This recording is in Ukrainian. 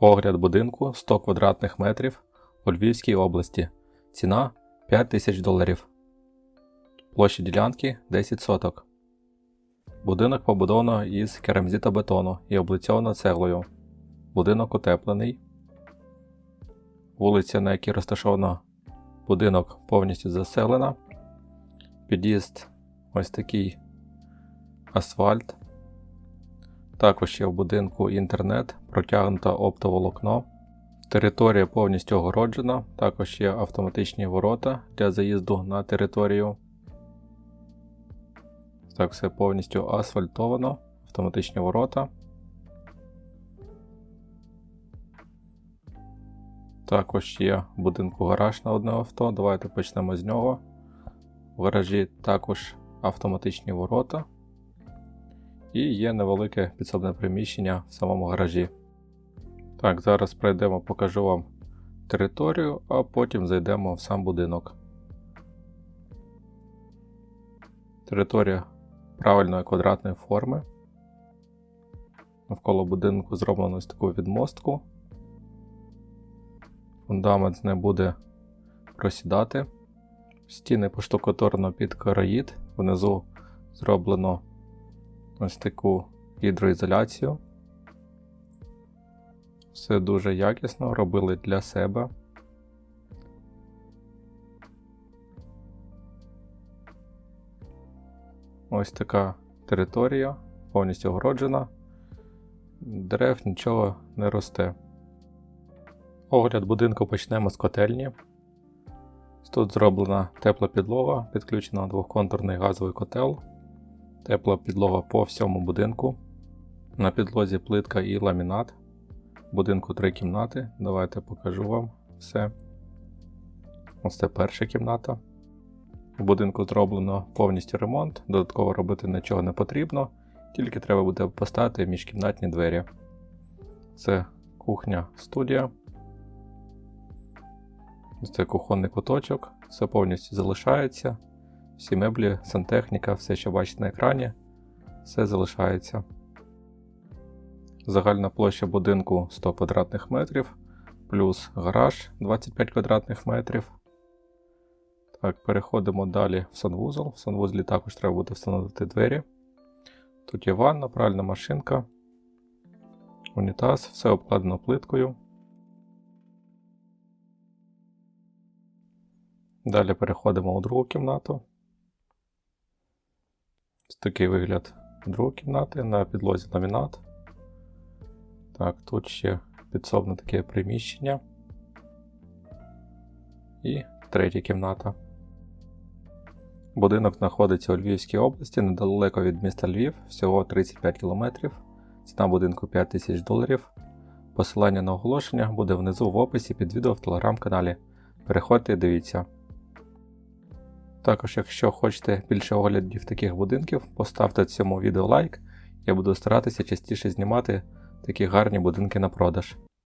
Огляд будинку 100 квадратних метрів у Львівській області. Ціна 5 тисяч доларів. Площа ділянки 10 соток. Будинок побудовано із керамзитобетону і облицьовано цеглою. Будинок утеплений. Вулиця, на якій розташовано будинок, повністю заселена. Під'їзд ось такий асфальт. Також є в будинку інтернет, протягнуто оптоволокно. Територія повністю огороджена, також є автоматичні ворота для заїзду на територію. Так, все повністю асфальтовано, автоматичні ворота. Також є в будинку гараж на одне авто. Давайте почнемо з нього. В гаражі також автоматичні ворота. І є невелике підсобне приміщення в самому гаражі. Так, зараз пройдемо, покажу вам територію, а потім зайдемо в сам будинок. Територія правильної квадратної форми. Навколо будинку зроблено ось таку відмостку. Фундамент не буде просідати. Стіни поштукатурено під караїд. Внизу зроблено ось таку гідроізоляцію. Все дуже якісно робили для себе. Ось така територія, повністю огороджена. Дерев нічого не росте. Огляд будинку почнемо з котельні. Тут зроблена тепла підлога, підключена двохконтурний газовий котел, тепла підлога по всьому будинку. На підлозі плитка і ламінат. Будинку три кімнати. Давайте покажу вам все. Ось це перша кімната. В будинку зроблено повністю ремонт, додатково робити нічого не потрібно, тільки треба буде поставити міжкімнатні двері. Це кухня студія. Ось це кухонний куточок, все повністю залишається. Всі меблі, сантехніка, все, що бачите на екрані, все залишається. Загальна площа будинку 100 квадратних метрів, плюс гараж 25 квадратних метрів. Так, переходимо далі в санвузол. В санвузлі також треба буде встановити двері. Тут є ванна, пральна машинка, унітаз, все обкладено плиткою. Далі переходимо у другу кімнату. Такий вигляд другої кімнати на підлозі ламінат. Так, тут ще підсобне таке приміщення. І третя кімната. Будинок знаходиться у Львівській області, недалеко від міста Львів, всього 35 км. Ціна будинку 5 тисяч доларів. Посилання на оголошення буде внизу в описі під відео в телеграм-каналі. Переходьте і дивіться. Також, якщо хочете більше оглядів таких будинків, поставте цьому відео лайк. Я буду старатися частіше знімати такі гарні будинки на продаж.